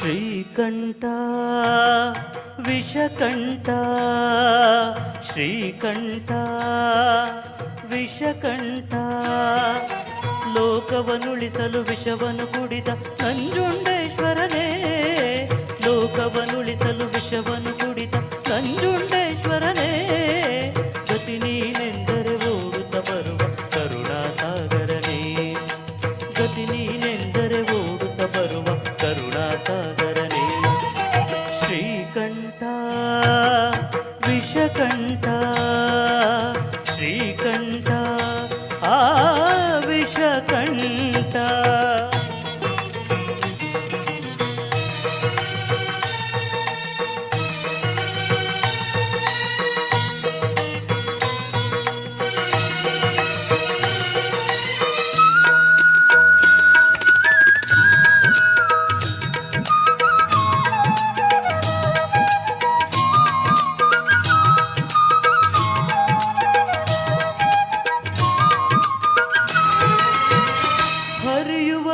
ಶ್ರೀಕಂಠ, ವಿಷಕಂಠ ಶ್ರೀಕಂಠ, ವಿಷಕಂಠ. ಲೋಕವನುಳಿಸಲು ವಿಷವನ್ನು ಕುಡಿದ ನಂಜುಂಡೇಶ್ವರನೇ, ಲೋಕವನುಳಿಸಲು ವಿಷವನ್ನು ಕುಡಿದ ನಂಜುಂಡೇಶ್ವರನೇ. ಗತಿ ನೀನೆಂದರೆ ಓಡುತ್ತ ಬರುವ ಕರುಣಾಸಾಗರನೇ, ಗತಿ ಬರುವ ಸಾಗರನೇ ಶ್ರೀಕಂಠ ವಿಷಕಂಠ ಶ್ರೀಕಂಠ ಆ ವಿಷಕಂಠ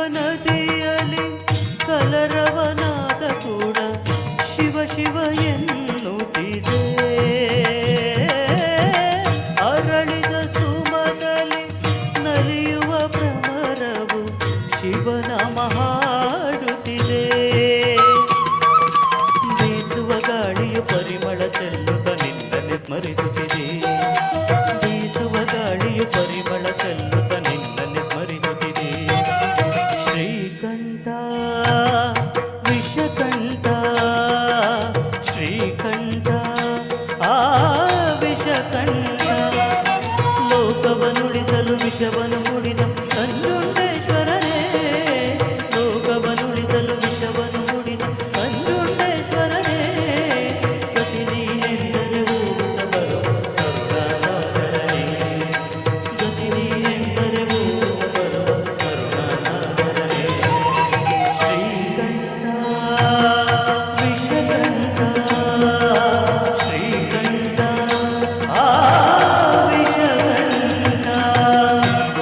ನದಿಯಲಿ ಕಲರವನಾದ ಕೂಡ ಶಿವ ಶಿವ ಎನ್ನುತ್ತಿದೆ. ಅರಳಿದ ಸುಮದಲ್ಲಿ ನಲಿಯುವ ಭ್ರಮರವು ಶಿವನ ಮಹಾಡುತ್ತಿದೆ. ಬೀಸುವ ಗಾಳಿಯು ಪರಿಮಳ ಚೆಲ್ಲುತ್ತ ನಿಂದನೆ ಸ್ಮರಿಸುತ್ತಿದೆ. ಬೀಸುವ ಗಾಳಿಯು ಪರಿಮಳ ಚೆಲ್ಲ ಲೋಕವನ್ನುಳಿಸಲು ವಿಷವನು ಮುಡಿದ